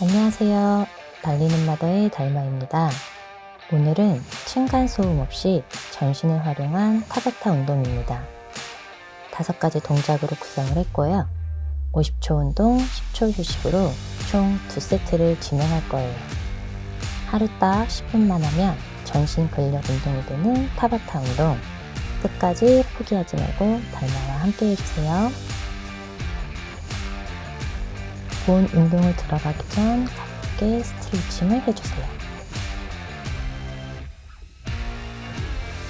안녕하세요. 달리는 마더의 달마입니다. 오늘은 층간소음 없이 전신을 활용한 타바타 운동입니다. 다섯 가지 동작으로 구성을 했고요. 50초 운동, 10초 휴식으로 총 두 세트를 진행할 거예요. 하루 딱 10분만 하면 전신 근력 운동이 되는 타바타 운동. 끝까지 포기하지 말고 달마와 함께 해주세요. 본 운동을 들어가기 전 가볍게 스트레칭을 해주세요.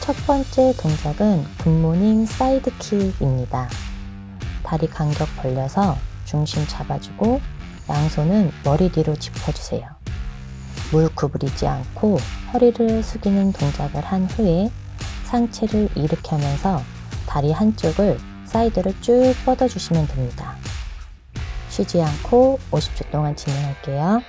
첫 번째 동작은 굿모닝 사이드 킥입니다. 다리 간격 벌려서 중심 잡아주고 양손은 머리 뒤로 짚어주세요. 물 구부리지 않고 허리를 숙이는 동작을 한 후에 상체를 일으켜면서 다리 한쪽을 사이드로 쭉 뻗어주시면 됩니다. 쉬지 않고 50초 동안 진행할게요.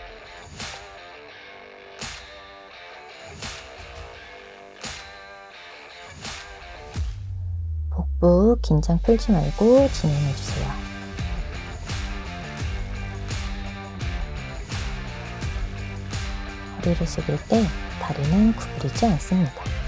복부 긴장 풀지 말고 진행해 주세요. 허리를 숙일 때 다리는 구부리지 않습니다.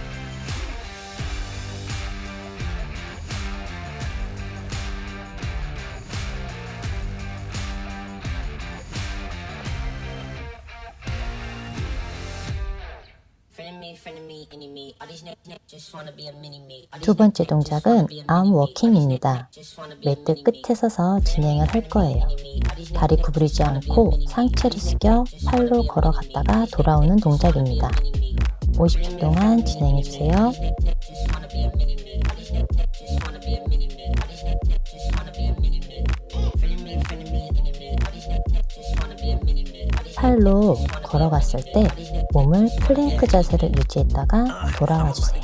두 번째 동작은 arm walking입니다. 매트 끝에 서서 진행을 할 거예요. 다리 구부리지 않고 상체를 숙여 팔로 걸어갔다가 돌아오는 동작입니다. 50초 동안 진행해 주세요. 팔로 걸어갔을 때 몸을 플랭크 자세를 유지했다가 돌아와 주세요.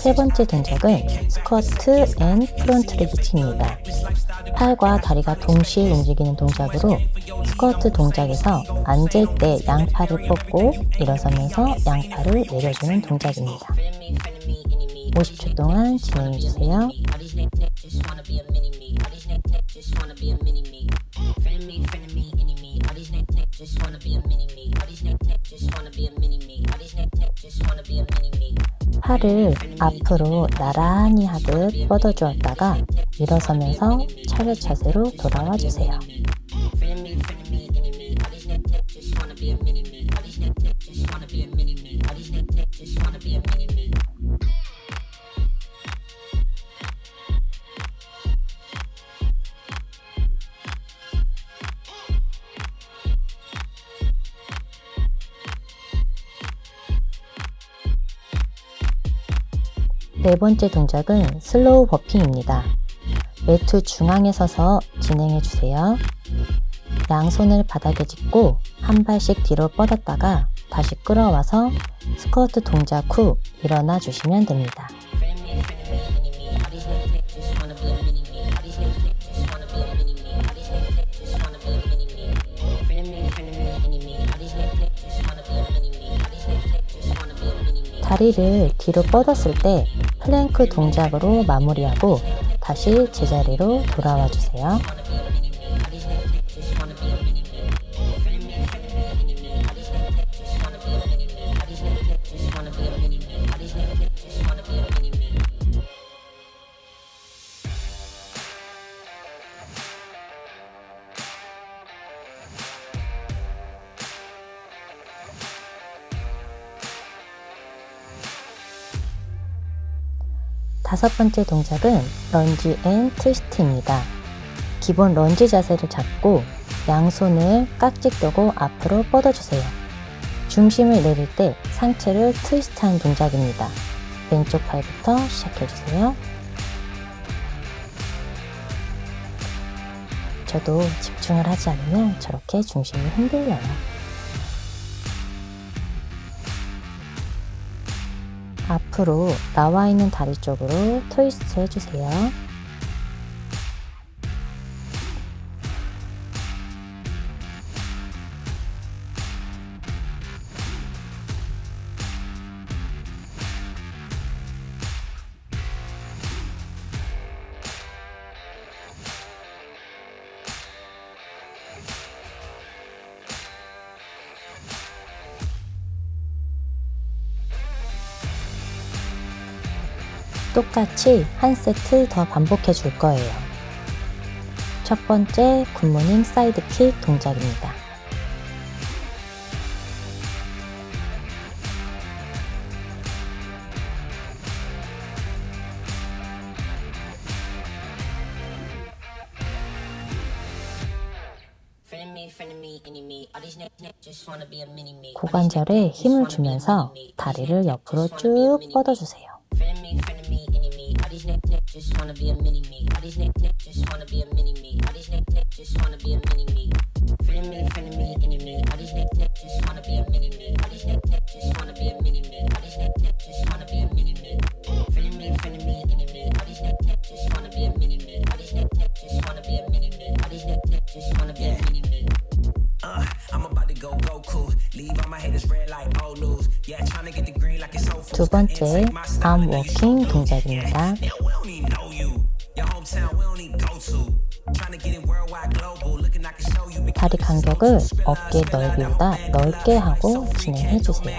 세 번째 동작은 스쿼트 앤 프론트 레기치입니다. 팔과 다리가 동시에 움직이는 동작으로 스쿼트 동작에서 앉을 때 양팔을 뻗고 일어서면서 양팔을 내려주는 동작입니다. 50초 동안 진행해 주세요. 팔을 앞으로 나란히 하듯 뻗어주었다가 일어서면서 차렷 자세로 돌아와 주세요. 네 번째 동작은 슬로우 버핑입니다. 매트 중앙에 서서 진행해 주세요. 양손을 바닥에 짚고 한 발씩 뒤로 뻗었다가 다시 끌어와서 스쿼트 동작 후 일어나 주시면 됩니다. 다리를 뒤로 뻗었을 때 플랭크 동작으로 마무리하고 다시 제자리로 돌아와 주세요. 다섯 번째 동작은 런지 앤 트위스트입니다. 기본 런지 자세를 잡고 양손을 깍지 껴고 앞으로 뻗어주세요. 중심을 내릴 때 상체를 트위스트한 동작입니다. 왼쪽 팔부터 시작해주세요. 저도 집중을 하지 않으면 저렇게 중심이 흔들려요. 앞으로 나와 있는 다리 쪽으로 트위스트 해주세요. 똑같이 한 세트 더 반복해 줄 거예요. 첫 번째 굿모닝 사이드킥 동작입니다. 고관절에 힘을 주면서 다리를 옆으로 쭉 뻗어주세요. just wanna be a mini me. All these niggas nick, just wanna be a mini me. All these niggas nick, just wanna be a mini me. Friend of me, friend of me, enemy. All these niggas nick, just wanna be a mini me. All these niggas 두 번째 arm walking 동작입니다. 다리 간격을 어깨 넓이보다 넓게 하고 진행해 주세요.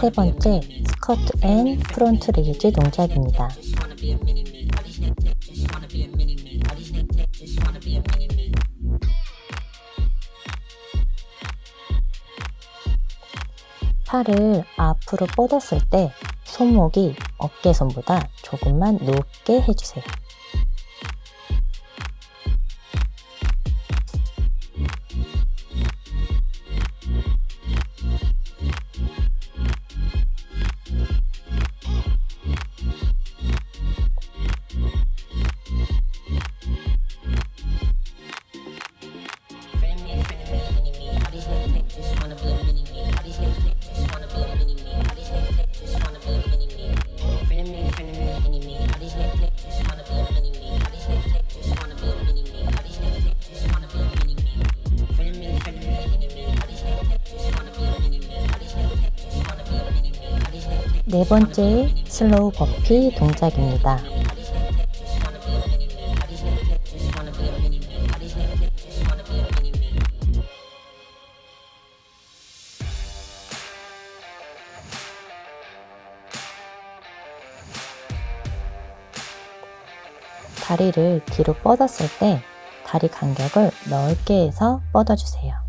세 번째. 스쿼트 앤 프론트 레이즈 동작입니다. 팔을 앞으로 뻗었을 때 손목이 어깨선보다 조금만 높게 해주세요. 네 번째 슬로우 버피 동작입니다. 다리를 뒤로 뻗었을 때 다리 간격을 넓게 해서 뻗어주세요.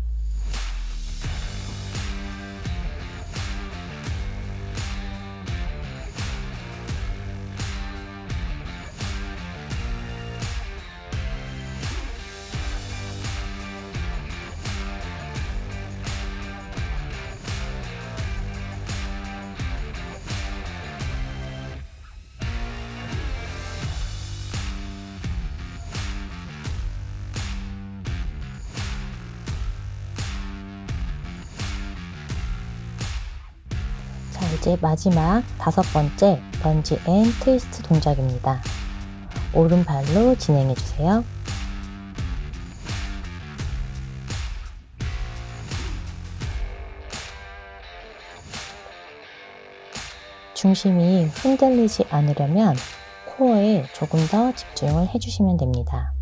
이제 마지막 다섯 번째 런지 앤 트위스트 동작입니다. 오른발로 진행해 주세요. 중심이 흔들리지 않으려면 코어에 조금 더 집중을 해주시면 됩니다.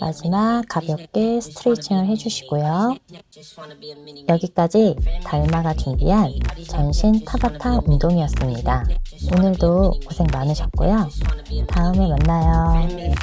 마지막 가볍게 스트레칭을 해주시고요. 여기까지 달마가 준비한 전신 타바타 운동이었습니다. 오늘도 고생 많으셨고요. 다음에 만나요.